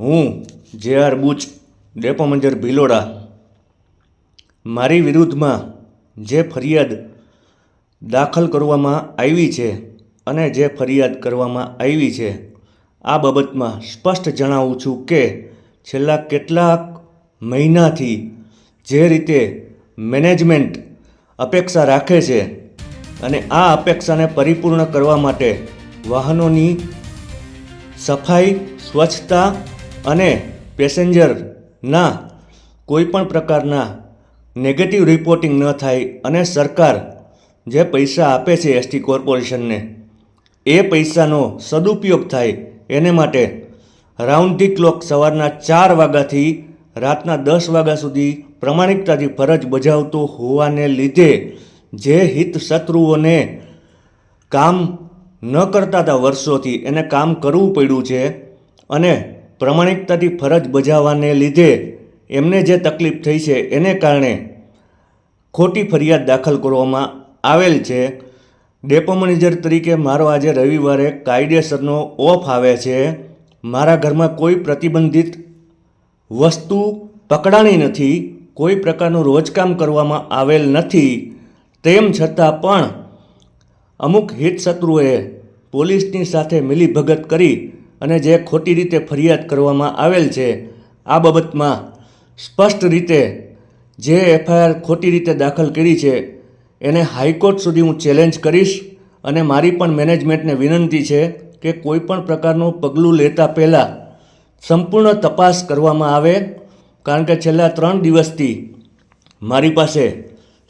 હું J R Buch depot manager Bhiloda. મારી વિરુદ્ધમાં જે ફરિયાદ દાખલ કરવામાં આવી છે અને જે ફરિયાદ કરવામાં આવી છે, આ બાબતમાં સ્પષ્ટ જણાવું છું કે છેલ્લા કેટલાક મહિનાથી જે રીતે મેનેજમેન્ટ અપેક્ષા રાખે છે અને આ અપેક્ષાને પરિપૂર્ણ કરવા માટે વાહનોની સફાઈ, સ્વચ્છતા અને પેસેન્જરના કોઈ પણ પ્રકારના નેગેટિવ રિપોર્ટિંગ ન થાય અને સરકાર જે પૈસા આપે છે એસટી કોર્પોરેશનને, એ પૈસાનો સદુપયોગ થાય એને માટે રાઉન્ડ ધી ક્લોક સવારના ચાર વાગ્યાથી રાતના દસ વાગ્યા સુધી પ્રમાણિકતાથી ફરજ બજાવતો હોવાને લીધે જે હિત શત્રુઓને કામ ન કરતા હતા વર્ષોથી, એને કામ કરવું પડ્યું છે અને પ્રમાણિકતાથી ફરજ બજાવવાને લીધે એમને જે તકલીફ થઈ છે એને કારણે ખોટી ફરિયાદ દાખલ કરવામાં આવેલ છે. ડેપો મેનેજર તરીકે મારો આજે રવિવારે કાયદેસરનો ઓફ આવે છે. મારા ઘરમાં કોઈ પ્રતિબંધિત વસ્તુ પકડાણી નથી, કોઈ પ્રકારનું રોજકામ કરવામાં આવેલ નથી. તેમ છતાં પણ અમુક હિતશત્રુએ પોલીસની સાથે મિલીભગત કરી અને જે ખોટી રીતે ફરિયાદ કરવામાં આવેલ છે, આ બાબતમાં સ્પષ્ટ રીતે જે એફઆઈઆર ખોટી રીતે દાખલ કરી છે, એને હાઈકોર્ટ સુધી હું ચેલેન્જ કરીશ અને મારી પણ મેનેજમેન્ટને વિનંતી છે કે કોઈ પણ પ્રકારનું પગલું લેતા પહેલાં સંપૂર્ણ તપાસ કરવામાં આવે, કારણ કે છેલ્લા ત્રણ દિવસથી મારી પાસે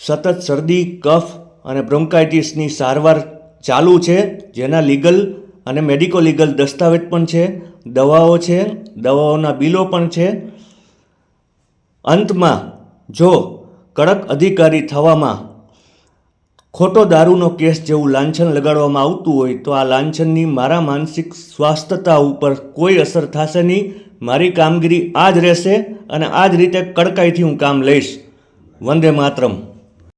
સતત શરદી, કફ અને બ્રોન્કાઇટિસની સારવાર ચાલુ છે, જેના લીગલ અને મેડિકો લીગલ દસ્તાવેજ પણ છે, દવાઓ છે, દવાઓના બિલો પણ છે. અંતમાં, જો કડક અધિકારી થવામાં ખોટો દારૂનો કેસ જેવું લાંછન લગાડવામાં આવતું હોય, તો આ લાંછનની મારા માનસિક સ્વાસ્થ્યતા ઉપર કોઈ અસર થશે નહીં. મારી કામગીરી આ જ રહેશે અને આ જ રીતે કડકાઈથી હું કામ લઈશ. વંદે માતરમ.